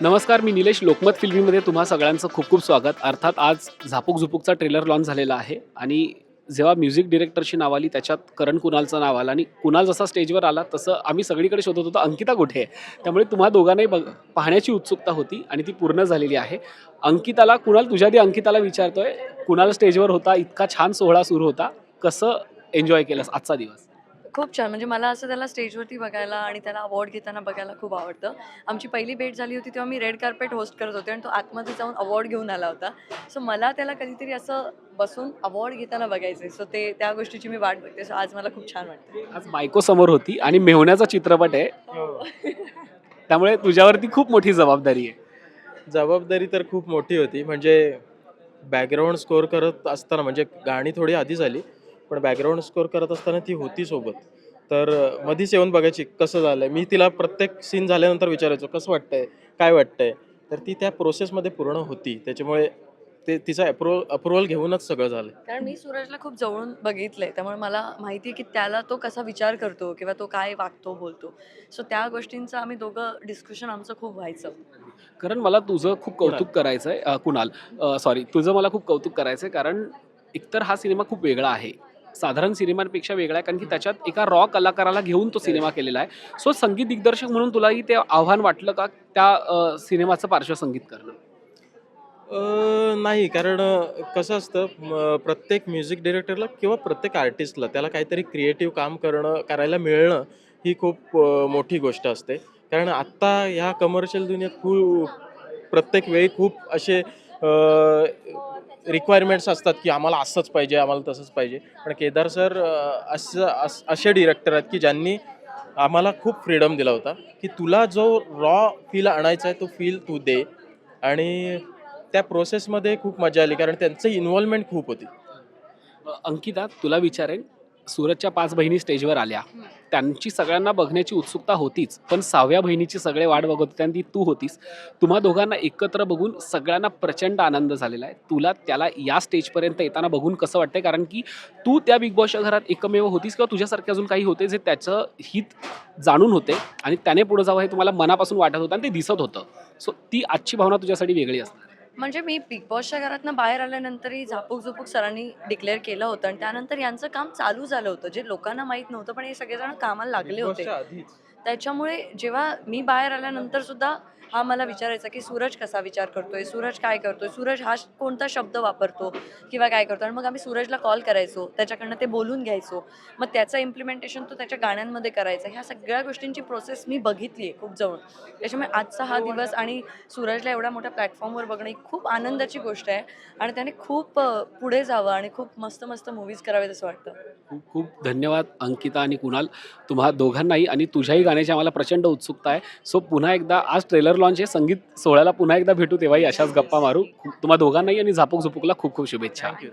नमस्कार मी निलेश लोकमत फिल्मीमध्ये तुम्हा सगळ्यांचं खूप खूप स्वागत. अर्थात आज झापूक झुपूकचा ट्रेलर लॉन्च झालेला आहे आणि जेव्हा म्युझिक डिरेक्टरची नाव आली त्याच्यात करण कुणालचं नाव आलं आणि कुणाल जसा स्टेजवर आला तसं आम्ही सगळीकडे शोधत होतो अंकिता कुठे आहे? त्यामुळे तुम्हा दोघांनाही बघ पाहण्याची उत्सुकता होती आणि ती पूर्ण झालेली आहे. अंकिताला कुणाल तुझ्या आधी अंकिताला विचारतोय कुणाल स्टेजवर होता इतका छान सोहळा सुरू होता कसं एन्जॉय केलंस आजचा दिवस? खूप छान. म्हणजे मला असं त्याला स्टेजवरती बघायला आणि त्याला अवॉर्ड घेताना बघायला खूप आवडतं. आमची पहिली भेट झाली होती तेव्हा मी रेड कार्पेट होस्ट करत होते आणि तो आतमध्ये जाऊन अवॉर्ड घेऊन आला होता. सो मला त्याला कधीतरी असं बसून अवॉर्ड घेताना बघायचं सो ते त्या गोष्टीची मी वाट बघते. सो आज मला खूप छान वाटतं आज बायको समोर होती आणि मेहण्याचा चित्रपट आहे. त्यामुळे तुझ्यावरती खूप मोठी जबाबदारी आहे. जबाबदारी तर खूप मोठी होती. म्हणजे बॅकग्राऊंड स्कोअर करत असताना म्हणजे गाणी थोडी आधी झाली पण बॅकग्राऊंड स्कोअर करत असताना ती होती सोबत. तर मधीच येऊन बघायची कसं झालंय. मी तिला प्रत्येक सीन झाल्यानंतर विचारायचो कसं वाटतंय? काय वाटतंय? तर ती त्या प्रोसेसमध्ये पूर्ण होती. त्याच्यामुळे ते तिचा अप्रुव्हल अप्रुव्हल घेऊनच सगळं झालं. कारण मी सूरजला खूप जवळून बघितलंय. त्यामुळे मला माहिती आहे की त्याला तो कसा विचार करतो किंवा तो काय वागतो बोलतो. सो त्या गोष्टींचं आम्ही दोघं डिस्कशन आमचं खूप व्हायचं. कारण मला तुझं खूप कौतुक करायचं आहे कुणाल? सॉरी तुझं मला खूप कौतुक करायचं आहे कारण एकतर हा सिनेमा खूप वेगळा आहे. साधारण सिनेमांपेक्षा वेगळा आहे कारण की त्याच्यात एका रॉ कलाकाराला घेऊन तो सिनेमा केलेला आहे. सो संगीत दिग्दर्शक म्हणून तुलाही ते आव्हान वाटलं का त्या सिनेमाचं पार्श्वसंगीत करणं? नाही कारण कसं असतं प्रत्येक म्युझिक डिरेक्टरला किंवा प्रत्येक आर्टिस्टला त्याला काहीतरी क्रिएटिव्ह काम करणं करायला मिळणं ही खूप मोठी गोष्ट असते. कारण आत्ता ह्या कमर्शियल दुनियेत खूप प्रत्येक वेळी खूप असे रिक्वायरमेंट्स असतात की आम्हाला असंच पाहिजे आम्हाला तसंच पाहिजे. पण केदार सर असं असे डिरेक्टर आहेत की ज्यांनी आम्हाला खूप फ्रीडम दिला होता की तुला जो रॉ फील आणायचा आहे तो फील तू दे. आणि त्या प्रोसेसमध्ये खूप मजा आली कारण त्यांचं इन्व्हॉल्वमेंट खूप होती. अंकिता तुला विचारेन सूरजच्या पाच बहिणी स्टेजवर आल्या. त्यांची सगळ्यांना बघण्याची उत्सुकता होतीच पण सहाव्या बहिणीची सगळे वाट बघत होते आणि ती तू होतीस. तुम्हा दोघांना एकत्र बघून सगळ्यांना प्रचंड आनंद झालेला आहे. तुला त्याला या स्टेजपर्यंत येताना बघून कसं वाटतंय? कारण की तू त्या बिग बॉसच्या घरात एकमेव होतीस किंवा तुझ्यासारखे अजून काही होते जे त्याचं हित जाणून होते आणि त्याने पुढे जावं हे तुम्हाला मनापासून वाटत होतं आणि ते दिसत होतं. सो ती आजची भावना तुझ्यासाठी वेगळी असते म्हणजे मी बिग बॉसच्या घरातनं बाहेर आल्यानंतरही झापूक झुपूक सरांनी डिक्लेअर केलं होतं आणि त्यानंतर यांचं काम चालू झालं होतं. जे लोकांना माहीत नव्हतं पण हे सगळेजण कामाला लागले होते. त्याच्यामुळे जेव्हा मी बाहेर आल्यानंतर सुद्धा हा मला विचारायचा की सूरज कसा विचार करतोय? सूरज काय करतोय? सूरज हा कोणता शब्द वापरतो किंवा काय करतो? आणि मग आम्ही सूरजला कॉल करायचो. त्याच्याकडनं ते बोलून घ्यायचो. मग त्याचं इम्प्लिमेंटेशन तो त्याच्या गाण्यांमध्ये करायचा. ह्या सगळ्या गोष्टींची प्रोसेस मी बघितली आहे खूप जवळ. त्याच्यामुळे आजचा हा दिवस आणि सूरजला एवढ्या मोठ्या प्लॅटफॉर्मवर बघणं ही खूप आनंदाची गोष्ट आहे. आणि त्याने खूप पुढे जावं आणि खूप मस्त मस्त मूवीज करावेत असं वाटतं. खूप खूप धन्यवाद अंकिता आणि कुणाल. तुम्हा दोघांनाही आणि तुझ्याही गाण्याची आम्हाला प्रचंड उत्सुकता आहे. सो पुन्हा एकदा आज ट्रेलर लॉन्च आहे. संगीत सोहळ्याला पुन्हा एकदा भेटू तेव्हाही अशाच गप्पा मारू. तुम्हा दोघांनाही आणि झापूक झुपूकला खूप खूप शुभेच्छा थँक्यू